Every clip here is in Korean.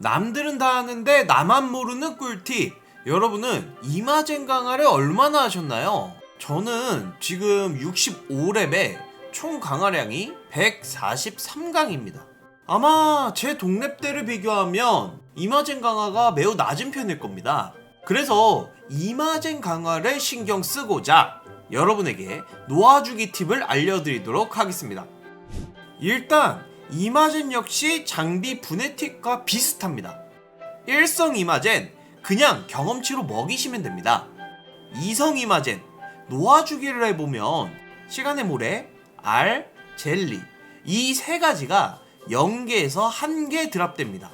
남들은 다 하는데 나만 모르는 꿀팁. 여러분은 이마젠 강화를 얼마나 하셨나요? 저는 지금 65렙에 총 강화량이 143강입니다. 아마 제 동랩 때를 비교하면 이마젠 강화가 매우 낮은 편일 겁니다. 그래서 이마젠 강화를 신경 쓰고자 여러분에게 놓아주기 팁을 알려드리도록 하겠습니다. 일단 이마젠 역시 장비 분해 팁과 비슷합니다. 일성 이마젠 그냥 경험치로 먹이시면 됩니다. 이성 이마젠 놓아주기를 해보면 시간의 모래, 알, 젤리 이 세 가지가 0개에서 1개 드랍됩니다.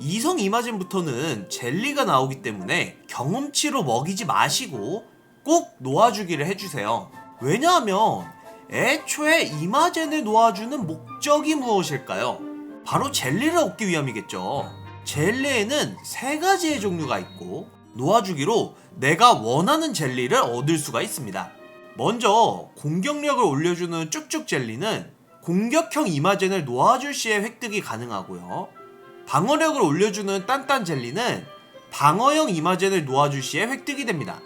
이성 이마젠부터는 젤리가 나오기 때문에 경험치로 먹이지 마시고 꼭 놓아주기를 해주세요. 왜냐하면 애초에 이마젠을 놓아주는 목적이 무엇일까요? 바로 젤리를 얻기 위함이겠죠. 젤리에는 세 가지의 종류가 있고 놓아주기로 내가 원하는 젤리를 얻을 수가 있습니다. 먼저 공격력을 올려주는 쭉쭉 젤리는 공격형 이마젠을 놓아줄 시에 획득이 가능하고요. 방어력을 올려주는 딴딴 젤리는 방어형 이마젠을 놓아줄 시에 획득이 됩니다.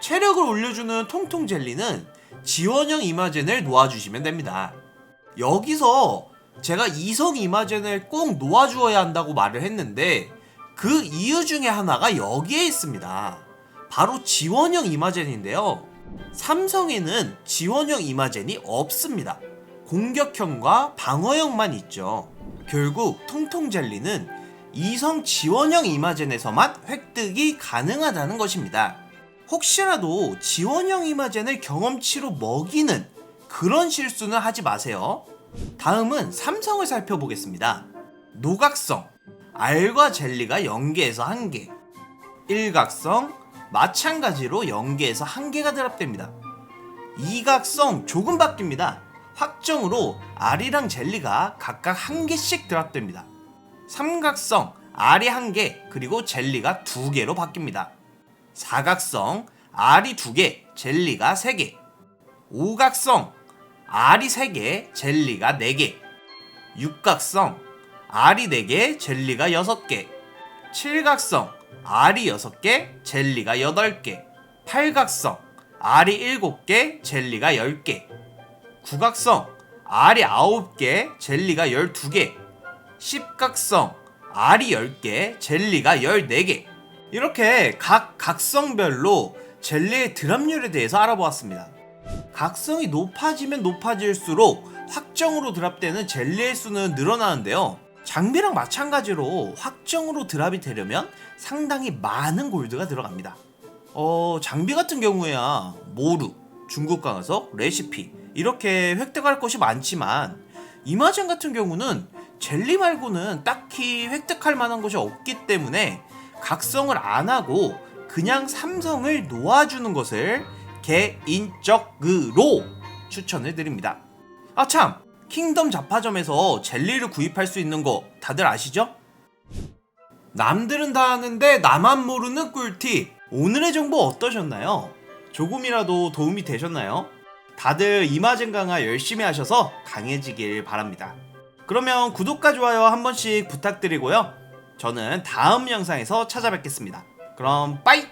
체력을 올려주는 통통 젤리는 지원형 이마젠을 놓아주시면 됩니다. 여기서 제가 이성 이마젠을 꼭 놓아주어야 한다고 말을 했는데 그 이유 중에 하나가 여기에 있습니다. 바로 지원형 이마젠인데요. 삼성에는 지원형 이마젠이 없습니다. 공격형과 방어형만 있죠. 결국 통통 젤리는 이성 지원형 이마젠에서만 획득이 가능하다는 것입니다. 혹시라도 지원형 이마젠을 경험치로 먹이는 그런 실수는 하지 마세요. 다음은 삼성을 살펴보겠습니다. 노각성, 알과 젤리가 0개에서 1개. 일각성, 마찬가지로 0개에서 1개가 드랍됩니다. 이각성 조금 바뀝니다. 확정으로 알이랑 젤리가 각각 1개씩 드랍됩니다. 삼각성, 알이 1개, 그리고 젤리가 2개로 바뀝니다. 사각성, 알이 2개, 젤리가 3개. 오각성, 알이 3개, 젤리가 4개. 육각성, 알이 4개, 젤리가 6개. 칠각성, 알이 6개, 젤리가 8개. 팔각성, 알이 7개, 젤리가 10개. 구각성, 알이 9개, 젤리가 12개. 십각성, 알이 10개, 젤리가 14개. 이렇게 각 각성별로 젤리의 드랍률에 대해서 알아보았습니다. 각성이 높아지면 높아질수록 확정으로 드랍되는 젤리의 수는 늘어나는데요. 장비랑 마찬가지로 확정으로 드랍이 되려면 상당히 많은 골드가 들어갑니다. 어, 장비 같은 경우에야 모루, 중국 강화석, 레시피 이렇게 획득할 것이 많지만 이마젠 같은 경우는 젤리 말고는 딱히 획득할 만한 것이 없기 때문에 각성을 안 하고 그냥 삼성을 놓아주는 것을 개인적으로 추천을 드립니다. 아 참! 킹덤 잡화점에서 젤리를 구입할 수 있는 거 다들 아시죠? 남들은 다 하는데 나만 모르는 꿀팁. 오늘의 정보 어떠셨나요? 조금이라도 도움이 되셨나요? 다들 이마젠 강화 열심히 하셔서 강해지길 바랍니다. 그러면 구독과 좋아요 한 번씩 부탁드리고요. 저는 다음 영상에서 찾아뵙겠습니다. 그럼 빠이!